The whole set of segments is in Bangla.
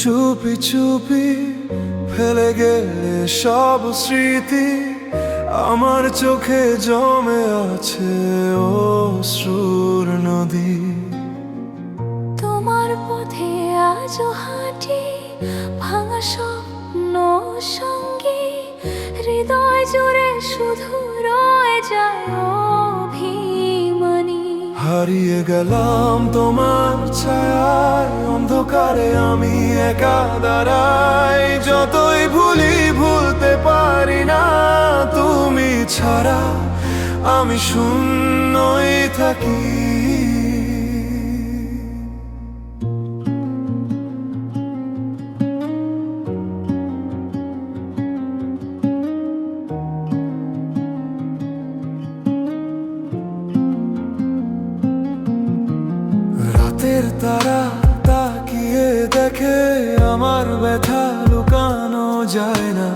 চুপি চুপি, ফেলে গেলে সব স্মৃতি, আমার চোখে জমে আছে অশ্রুর নদী। তোমার পথে আজও হাঁটি, ভাঙা স্বপ্ন সঙ্গে, হৃদয় জুড়ে শুধু রয়ে যায় হারিয়ে গেলাম তোমার ছায়ায়, অন্ধকারে আমি একা দাঁড়াই। যতই ভুলি ভুলতে পারি না, তুমি ছাড়া আমি শূন্যই থাকি। তারা তাকিয়ে দেখে আমার ব্যথা লুকানো যায় না।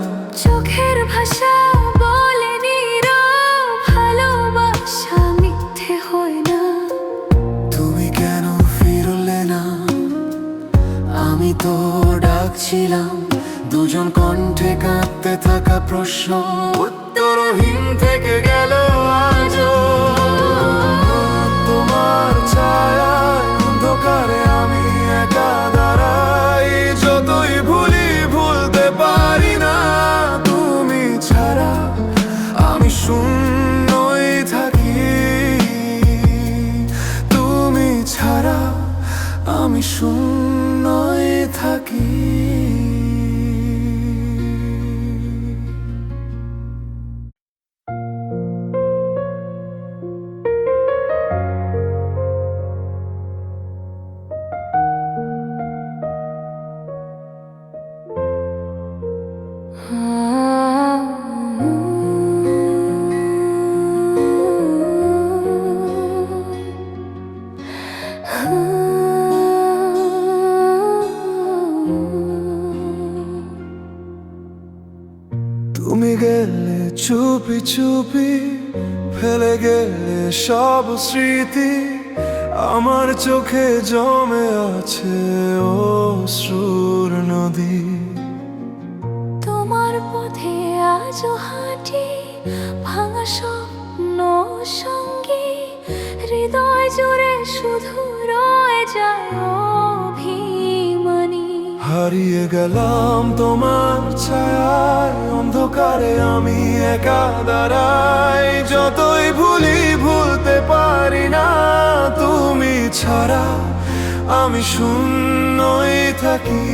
চোখের ভাষা ভালোবাসা মিথ্যে হয় না। তুমি কেন ফিরলে না? আমি তো ডাকছিলাম দুজন কণ্ঠে কাঁদতে থাকা প্রশ্ন। উত্তরহীন থেকে গেল আজও। অন্ধকারে আমি একা দাঁড়াই, যতই ভুলি ভুলতে পারি না, তুমি ছাড়া আমি শূন্যই থাকি। তুমি ছাড়া আমি শূন্যই থাকি। তুমি গেলে চুপি চুপি, ফেলে গেলে সব স্মৃতি, আমার চোখে জমে আছে ও সুর নদী। তোমার পথে আজও হাঁটি, ভাঙা স্বপ্ন সঙ্গে, হৃদয় জুড়ে শুধু রয়ে যায় হারিয়ে গেলাম তোমার ছায়ায়, অন্ধকারে আমি একা দাঁড়াই। যতই ভুলি ভুলতে পারি না, তুমি ছাড়া আমি শূন্যই থাকি।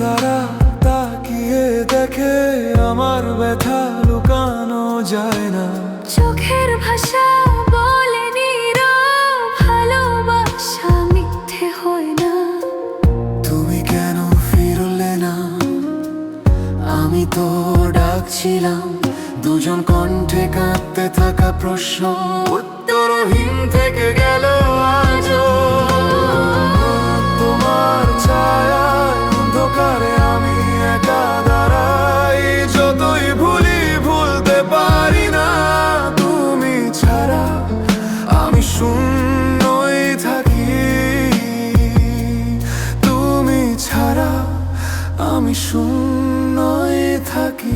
তারা তাকিয়ে দেখে আমার ব্যথা লুকানো যায় না। চোখের ভাষা বলেনি ভালোবাসা মিথ্যে হয় না। তুমি কেন ফিরলে না? আমি তো ডাকছিলাম দুজন কণ্ঠে কাঁদতে থাকা প্রশ্ন। উত্তরহীন থেকে গেল আজও আমি শূন্যই থাকি। তুমি ছাড়া আমি শূন্যই থাকি।